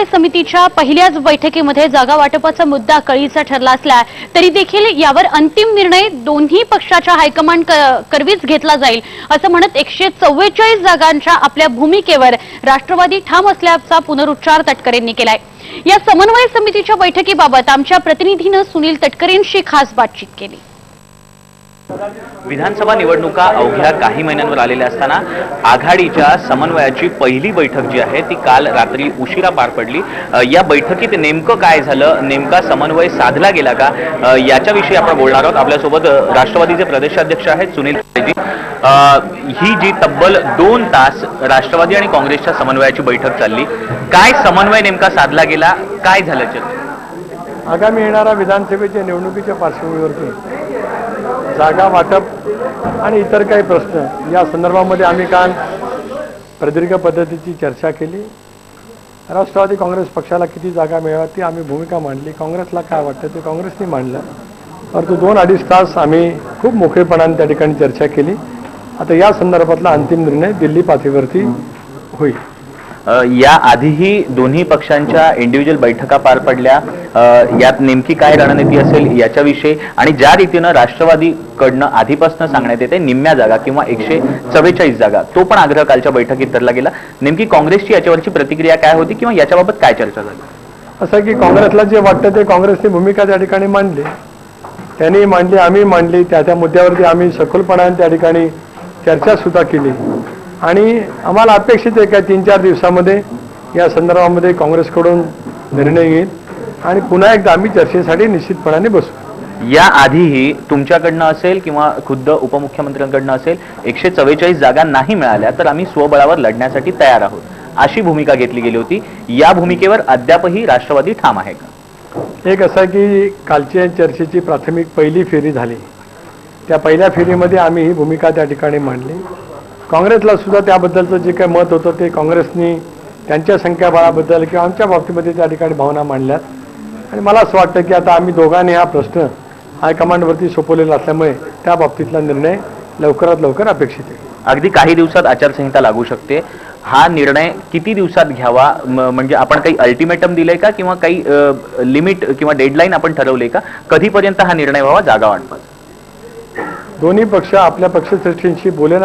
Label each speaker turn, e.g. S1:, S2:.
S1: समन्वय समितीच्या पहिल्याच बैठकीमध्ये जागा वाटपाचा मुद्दा कळीचा ठरला असला तरी देखील यावर अंतिम निर्णय दोन्ही पक्षाच्या हायकमांड करवीच घेतला जाईल असं म्हणत एकशे चव्वेचाळीस जागांच्या आपल्या भूमिकेवर राष्ट्रवादी ठाम असल्याचा पुनरुच्चार तटकरेंनी केलाय. या समन्वय समितीच्या बैठकीबाबत आमच्या प्रतिनिधीनं सुनील तटकरेंशी खास बातचीत केली.
S2: विधानसभा निवडणुका अवघ्या काही महिन्यांवर आलेल्या असताना आघाडीच्या समन्वयाची पहिली बैठक जी आहे ती काल रात्री उशिरा पार पडली. या बैठकीत नेमकं काय झालं? नेमका समन्वय साधला गेला का? याच्याविषयी आपण बोलणार आहोत. आपल्यासोबत राष्ट्रवादीचे प्रदेशाध्यक्ष आहेत सुनील जी ही जी तब्बल दोन तास राष्ट्रवादी आणि काँग्रेसच्या समन्वयाची बैठक चालली काय समन्वय नेमका साधला गेला? काय झालं
S3: आगामी येणाऱ्या विधानसभेच्या निवडणुकीच्या पार्श्वभूमीवरती जागा वाटप आणि इतर काही प्रश्न. या संदर्भामध्ये आम्ही काल प्रदीर्घ पद्धतीची चर्चा केली. राष्ट्रवादी काँग्रेस पक्षाला किती जागा मिळाव्या ती आम्ही भूमिका मांडली. काँग्रेसला काय वाटतं ते काँग्रेसने मांडलं. परंतु दोन अडीच तास आम्ही खूप मोकळेपणाने त्या ठिकाणी चर्चा केली. आता या संदर्भातला अंतिम निर्णय दिल्ली पातळीवरती होईल.
S2: या आधीही दोन्ही पक्षांच्या इंडिव्हिज्युअल बैठका पार पडल्या. यात नेमकी काय रणनीती असेल याच्याविषयी आणि ज्या रीतीनं राष्ट्रवादीकडनं आधीपासून सांगण्यात येते निम्म्या जागा किंवा एकशे चव्वेचाळीस जागा तो पण आग्रह कालच्या बैठकीत धरला गेला. नेमकी काँग्रेसची याच्यावरची प्रतिक्रिया काय होती किंवा याच्याबाबत काय चर्चा झाली?
S3: असं की काँग्रेसला जे वाटतं ते काँग्रेसने भूमिका त्या ठिकाणी मांडली. त्यांनी मांडली आम्ही मांडली. त्या त्या मुद्द्यावरती आम्ही सखोलपणाने त्या ठिकाणी चर्चा सुद्धा केली. आणि आम्हाला अपेक्षित आहे का तीन चार दिवसामध्ये या संदर्भामध्ये काँग्रेसकडून निर्णय येईल आणि पुन्हा एकदा आम्ही चर्चेसाठी निश्चितपणाने बसू.
S2: या आधीही तुमच्याकडनं असेल किंवा खुद्द उपमुख्यमंत्र्यांकडनं असेल एकशे चव्वेचाळीस जागा नाही मिळाल्या तर आम्ही स्वबळावर लढण्यासाठी तयार आहोत. अशी भूमिका घेतली गेली होती. या भूमिकेवर अद्यापही राष्ट्रवादी ठाम आहे का?
S3: एक असं की कालच्या चर्चेची प्राथमिक पहिली फेरी झाली. त्या पहिल्या फेरीमध्ये आम्ही ही भूमिका त्या ठिकाणी मांडली. काँग्रेसला सुद्धा त्याबद्दलचं जे काही मत होतं ते काँग्रेसनी त्यांच्या संख्याबळाबद्दल किंवा आमच्या बाबतीमध्ये त्या ठिकाणी भावना मांडल्यात आणि मला असं वाटतं की आता आम्ही दोघांनी हा प्रश्न हायकमांडवरती सोपवलेला असल्यामुळे त्या बाबतीतला निर्णय लवकरात लवकर अपेक्षित आहे.
S2: अगदी काही दिवसात आचारसंहिता लागू शकते. हा निर्णय किती दिवसात घ्यावा? म्हणजे आपण काही अल्टिमेटम दिलंय का? किंवा काही लिमिट किंवा डेडलाईन आपण ठरवले का? कधीपर्यंत हा निर्णय व्हावा? जागा वाटपाचा
S3: दोन्ही पक्ष आपल्या पक्षश्रेष्ठींशी बोलेन